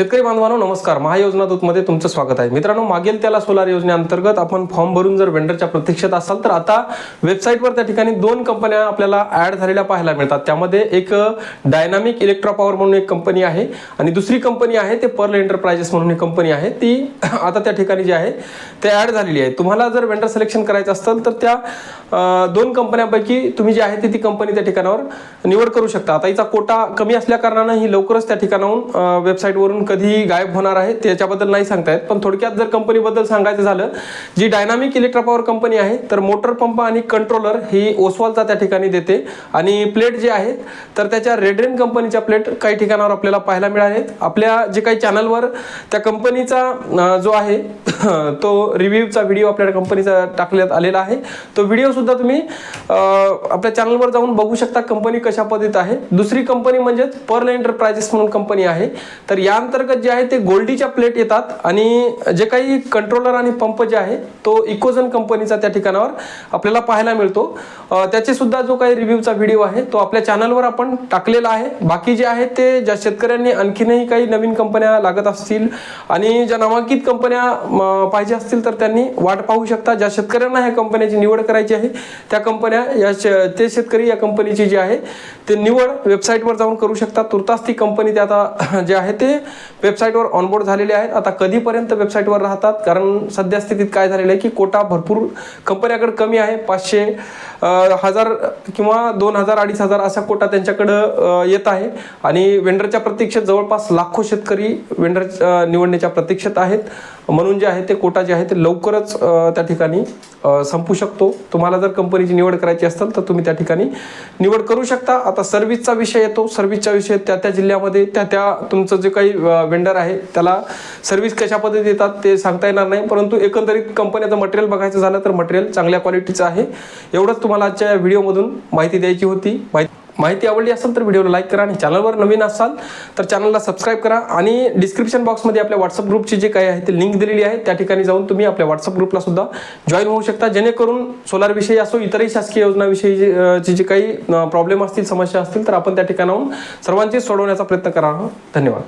शेतकरी बांधवांनो नमस्कार. महायोजना दूतमध्ये तुमचं स्वागत आहे. मित्रांनो मागेल त्याला सोलार योजनेअंतर्गत आपण फॉर्म भरून जर वेंडरच्या प्रतीक्षेत असाल तर आता वेबसाईटवर त्या ठिकाणी दोन कंपन्या आपल्याला ॲड झालेल्या पाहायला मिळतात. त्यामध्ये एक डायनामिक इलेक्ट्रा पॉवर म्हणून एक कंपनी आहे आणि दुसरी कंपनी आहे ते पर्ल एंटरप्राइजेस म्हणून एक कंपनी आहे. ती आता त्या ठिकाणी जी आहे ते ॲड झालेली आहे. तुम्हाला जर वेंडर सिलेक्शन करायचं असेल तर त्या दोन कंपन्यांपैकी तुम्ही जी आहे ती ती कंपनी त्या ठिकाणावर निवड करू शकता. आता हिचा कोटा कमी असल्या कारणानं ही लवकरच त्या ठिकाणाहून वेबसाईटवरून कधी गायब होणार आहे त्याच्याबद्दल नाही सांगता येत पण थोडक्यात जर कंपनीबद्दल सांगायचं झालं जी डायनामिक इलेक्ट्रा पॉवर कंपनी आहे तर मोटर पंप आणि कंट्रोलर ही ओसवालचा त्या ठिकाणी देते. आणि प्लेट जे आहेत तर त्याच्या रेडरेन कंपनीच्या प्लेट काही ठिकाणावर आपल्याला पाहायला मिळालेत. आपल्या जे काही चॅनलवर त्या कंपनीचा जो आहे तो रिव्ह्यूचा व्हिडिओ आपल्या कंपनीचा टाकण्यात आलेला आहे. तो व्हिडिओसुद्धा तुम्ही आपल्या चॅनलवर जाऊन बघू शकता कंपनी कशा पद्धतीत आहे. दुसरी कंपनी म्हणजेच पर्ल एंटरप्राइजेस म्हणून कंपनी आहे. तर या अंतर्गत जे आहे ते गोल्डीच्या प्लेट येतात आणि जे काही कंट्रोलर आणि पंप जे आहे तो इकोझन कंपनीचा त्या ठिकाणावर आपल्याला पाहायला मिळतो. त्याचे सुद्धा जो काही रिव्ह्यूचा व्हिडिओ आहे तो आपल्या चॅनलवर आपण टाकलेला आहे. बाकी जे आहे ते ज्या शेतकऱ्यांनी आणखीनही काही नवीन कंपन्या लागत असतील आणि ज्या नामांकित कंपन्या पाहिजे असतील तर त्यांनी वाट पाहू शकता. ज्या शेतकऱ्यांना ह्या कंपन्याची निवड करायची आहे त्या कंपन्या या शे- ते शेतकरी या कंपनीची जी आहे ते निवड वेबसाईटवर जाऊन करू शकतात. तुर्तास ती कंपनी ते आता जे आहे ते वेबसाईटवर ऑनबोर्ड झालेले आहेत. आता कधीपर्यंत वेबसाईटवर राहतात? कारण सध्या स्थितीत काय झालेलं आहे की कोटा भरपूर कंपन्याकडे कमी आहे. पाचशे हजार किंवा दोन हजार अडीच हजार असा कोटा त्यांच्याकडं येत आहे. आणि वेंडरच्या प्रतीक्षेत जवळपास लाखो शेतकरी वेंडर निवडण्याच्या प्रतीक्षेत आहेत. म्हणून जे आहे ते कोटा जे आहे ते लवकरच त्या ठिकाणी संपू शकतो. तुम्हाला जर कंपनीची निवड करायची असेल तर तुम्ही त्या ठिकाणी निवड करू शकता. आता सर्व्हिसचा विषय येतो. सर्व्हिसचा विषय त्या त्या जिल्ह्यामध्ये त्या त्या तुमचं जे काही वेंडर आहे त्याला सर्व्हिस कशा पद्धतीत देतात ते सांगता येणार नाही. परंतु एकंदरीत कंपन्याचं मटेरियल बघायचं झालं तर मटेरियल चांगल्या क्वालिटीचं आहे. एवढंच तुम्हाला आजच्या व्हिडिओमधून माहिती द्यायची होती. माहिती माहिती आवडली असेल तर व्हिडिओला लाईक करा आणि चॅनलवर नवीन असाल तर चॅनलला सबस्क्राईब करा आणि डिस्क्रिप्शन बॉक्समध्ये आपल्या व्हॉट्सअप ग्रुपची जे काही आहे ते लिंक दिलेली आहे त्या ठिकाणी जाऊन तुम्ही आपल्या व्हॉट्सअप ग्रुपला सुद्धा जॉईन होऊ शकता. जेणेकरून सोलारविषयी असो इतरही शासकीय योजनाविषयी जे जे काही प्रॉब्लेम असतील समस्या असतील तर आपण त्या ठिकाणाहून सर्वांची सोडवण्याचा प्रयत्न करा. धन्यवाद.